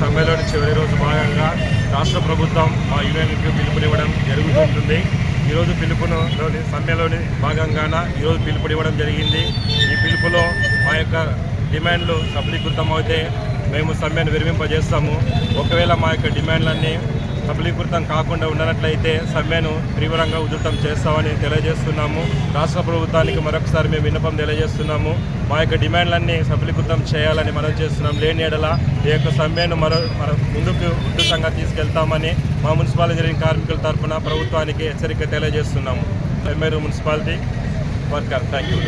సమ్మెలోని చివరి రోజు భాగంగా రాష్ట్ర ప్రభుత్వం మా యూనియన్కి పిలుపునివ్వడం జరుగుతుంటుంది. ఈరోజు పిలుపును లోని సమ్మెలోని భాగంగాన ఈరోజు పిలుపునివ్వడం జరిగింది. ఈ పిలుపులో మా యొక్క డిమాండ్లు సఫలీకృతం అయితే మేము సమ్మెను విరమింపజేస్తాము. ఒకవేళ మా యొక్క డిమాండ్లన్నీ సఫలీకృతం కాకుండా ఉన్నట్లయితే సమ్మెను తీవ్రంగా ఉధృతం చేస్తామని తెలియజేస్తున్నాము. రాష్ట్ర ప్రభుత్వానికి మరొకసారి మేము విన్నపం తెలియజేస్తున్నాము. మా యొక్క డిమాండ్లన్నీ సఫలీకృతం చేయాలని మనం చేస్తున్నాం. లేని ఎడల ఈ యొక్క సమ్మెను మరో మరో ముందుకు ఉధృతంగా తీసుకెళ్తామని మా మున్సిపల్ ఇంజనీరింగ్ కార్మికుల తరఫున ప్రభుత్వానికి హెచ్చరిక తెలియజేస్తున్నాము. ఎమ్మెరు మున్సిపాలిటీ వర్కర్ థ్యాంక్ యూ